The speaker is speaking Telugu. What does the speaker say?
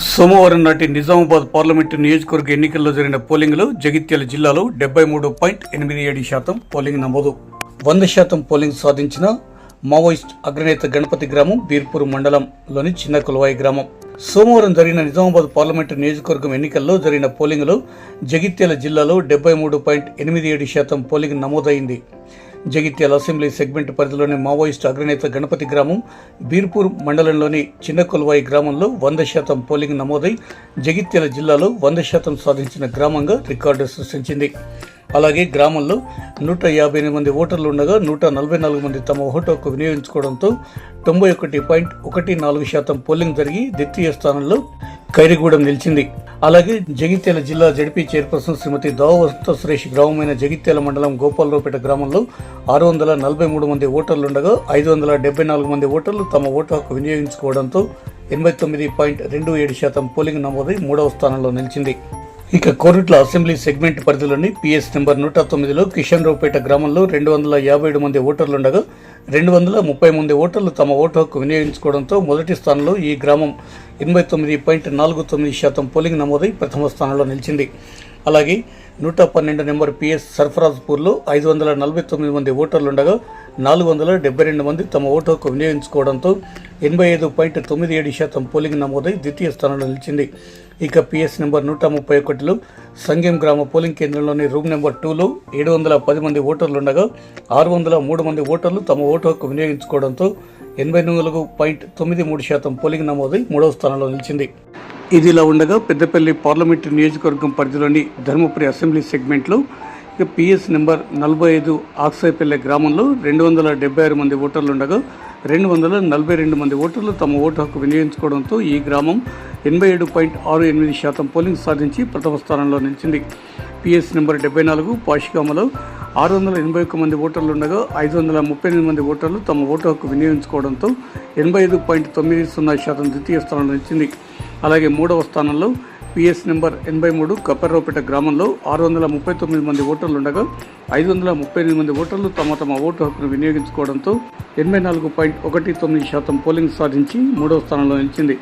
సోమవారం నాటి నిజామాబాద్ పార్లమెంటు నియోజకవర్గ ఎన్నికల్లో జరిగిన పోలింగ్లో జగిత్యాల జిల్లాలో డెబ్బై మూడు పాయింట్ ఎనిమిది ఏడు శాతం పోలింగ్ నమోదు. వంద శాతం పోలింగ్ సాధించిన మావోయిస్ట్ అగ్రనేత గణపతి గ్రామం బీర్పూర్ మండలంలోని చిన్న కులవాయి గ్రామం. సోమవారం జరిగిన నిజామాబాద్ పార్లమెంటు నియోజకవర్గం ఎన్నికల్లో జరిగిన పోలింగ్లో జగిత్యాల జిల్లాలో డెబ్బై మూడు పాయింట్ ఎనిమిది ఏడు శాతం పోలింగ్ నమోదైంది. జగిత్యాల అసెంబ్లీ సెగ్మెంట్ పరిధిలోని మావోయిస్టు అగ్రనేత గణపతి గ్రామం బీర్పూర్ మండలంలోని చిన్న కొలువాయి గ్రామంలో వంద శాతం పోలింగ్ నమోదై జగిత్యాల జిల్లాలో వంద శాతం సాధించిన గ్రామంగా రికార్డు సృష్టించింది. అలాగే గ్రామంలో నూట యాభై ఎనిమిది మంది ఓటర్లు ఉండగా నూట నలభై నాలుగు మంది తమ ఓటు హక్కు వినియోగించుకోవడంతో తొంభై ఒకటి పాయింట్ ఒకటి నాలుగు శాతం పోలింగ్ జరిగి ద్వితీయ స్థానంలో ఖైరిగూడెం నిలిచింది. అలాగే జగిత్యాల జిల్లా జడ్పీ చైర్పర్సన్ శ్రీమతి దావవసంత సురేష్ గ్రామమైన జగిత్యాల మండలం గోపాలరావుపేట గ్రామంలో ఆరు వందల నలభై మూడు మంది ఓటర్లు ఉండగా ఐదు వందల డెబ్బై నాలుగు మంది ఓటర్లు తమ ఓటు హక్కు వినియోగించుకోవడంతో ఎనభై తొమ్మిది పాయింట్ రెండు ఏడు శాతం పోలింగ్ నమోదై మూడవ స్థానంలో నిలిచింది. ఇక కోరుట్ల అసెంబ్లీ సెగ్మెంట్ పరిధిలోని పిఎస్ నెంబర్ నూట తొమ్మిదిలో కిషన్ రావుపేట గ్రామంలో రెండు వందల యాభై ఏడు మంది ఓటర్లు ఉండగా రెండు వందల ముప్పై మంది ఓటర్లు తమ ఓటు హక్కు వినియోగించుకోవడంతో మొదటి స్థానంలో ఈ గ్రామం ఎనభై తొమ్మిది పాయింట్ నాలుగు తొమ్మిది శాతం పోలింగ్ నమోదై ప్రథమ స్థానంలో నిలిచింది. అలాగే నూట పన్నెండు నెంబర్ పిఎస్ సర్ఫరాజ్పూర్లో ఐదు వందల నలభై తొమ్మిది మంది ఓటర్లు ఉండగా నాలుగు వందల డెబ్బై రెండు మంది తమ ఓటు హక్కు వినియోగించుకోవడంతో ఎనభై ఐదు పాయింట్ తొమ్మిది ఏడు శాతం పోలింగ్ నమోదై ద్వితీయ స్థానంలో నిలిచింది. ఇక పిఎస్ నెంబర్ నూట ముప్పై ఒకటిలో సంగెం గ్రామ పోలింగ్ కేంద్రంలోని రూమ్ నెంబర్ టూలో ఏడు వందల పది మంది ఓటర్లు ఉండగా ఆరు వందల మూడు మంది ఓటర్లు తమ ఓటు హక్కు వినియోగించుకోవడంతో ఎనభై నాలుగు పాయింట్ తొమ్మిది మూడు శాతం పోలింగ్ నమోదై మూడవ స్థానంలో నిలిచింది. ఇదిలా ఉండగా పెద్దపల్లి పార్లమెంటు నియోజకవర్గం పరిధిలోని ధర్మపురి అసెంబ్లీ సెగ్మెంట్లో ఇక పిఎస్ నెంబర్ నలభై ఐదు ఆక్సాయిపల్లె గ్రామంలో రెండు వందల డెబ్బై ఆరు మంది ఓటర్లు ఉండగా రెండు వందల నలభై రెండు మంది ఓటర్లు తమ ఓటు హక్కు వినియోగించుకోవడంతో ఈ గ్రామం ఎనభై ఏడు పాయింట్ ఆరు ఎనిమిది శాతం పోలింగ్ సాధించి ప్రథమ స్థానంలో నిలిచింది. పిఎస్ నెంబర్ డెబ్బై నాలుగు పాషిగామలో ఆరు వందల ఎనభై ఒక్క మంది ఓటర్లు ఉండగా ఐదు వందల ముప్పై ఎనిమిది మంది ఓటర్లు తమ ఓటు హక్కు వినియోగించుకోవడంతో ఎనభై ఐదు పాయింట్ తొమ్మిది సున్నా శాతం ద్వితీయ స్థానంలో నిలిచింది. అలాగే మూడవ స్థానంలో పిఎస్ నెంబర్ ఎనభై మూడు కప్పర్రావుపేట గ్రామంలో ఆరు వందల ముప్పై తొమ్మిది మంది ఓటర్లు ఉండగా ఐదు వందల ముప్పై ఎనిమిది మంది ఓటర్లు తమ తమ ఓటు హక్కును వినియోగించుకోవడంతో ఎనభై నాలుగు పాయింట్ ఒకటి తొమ్మిది శాతం పోలింగ్ సాధించి మూడవ స్థానంలో నిలిచింది.